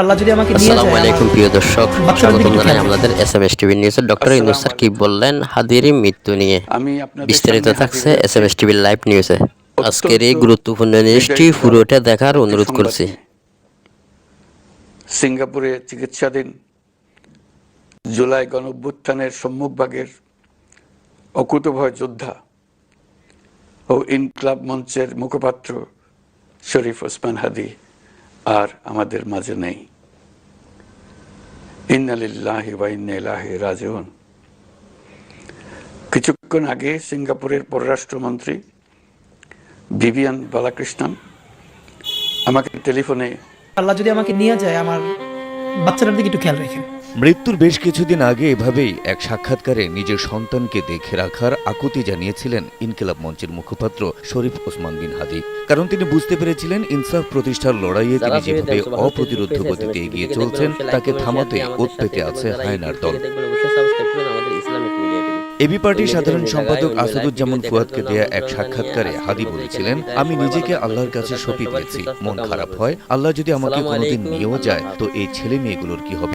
আল্লাহ যদি আমাকে নিয়ে আসসালামু আলাইকুম প্রিয় দর্শক। বাচ্চাদের জানাই আমাদের এস টিভি নিউজে ডক্টর ইউনুস স্যার কি বললেন? হাদিরি মৃত্যু নিয়ে। বিস্তারিত থাকছে হাজির এস এম এস টিভির লাইভ নিউজে। আজকের এই গুরুত্বপূর্ণ নিউজটি পুরোটা দেখার অনুরোধ করছি। সিঙ্গাপুরে চিকিৎসাধীন জুলাই গণঅভ্যুত্থানের সম্মুখভাগের অকুতভয় যোদ্ধা ও ইনকলাব মঞ্চের মুখপাত্র শরীফ ওসমান হাদি। আর আমাদের মাঝে নেই। ইন্নালিল্লাহি কিছুক্ষণ আগে সিঙ্গাপুরের পররাষ্ট্রমন্ত্রী ভিভিয়ান বালাকৃষ্ণন আমাকে টেলিফোনে আল্লাহ যদি আমাকে নিয়ে যায় আমার বাচ্চাটার দিকে একটু খেয়াল রাখেন। মৃত্যুর বেশ কিছুদিন আগে এভাবেই এক সাক্ষাৎকারে নিজের সন্তানকে দেখে রাখার আকুতি জানিয়েছিলেন ইনকিলাব মঞ্চের মুখপাত্র শরীফ ওসমান বিন হাদি। কারণ তিনি বুঝতে পেরেছিলেন ইনসাফ প্রতিষ্ঠার লড়াইয়ে তিনি যেভাবে অপ্রতিরোধ গতিতে এগিয়ে চলছেন তাকে থামাতে ওত পেতে আছে হায়নার দল। এবি পার্টির সাধারণ সম্পাদক আসাদুজ্জামান ফুয়াদকে দেয়া এক সাক্ষাৎকারে হাদি বলেছিলেন আমি নিজেকে আল্লাহর কাছে সঁপি দিয়েছি। মন খারাপ হয়। আল্লাহ যদি আমাকে কোনোদিন নিয়েও যায় তো এই ছেলে মেয়েগুলোর কি হবে?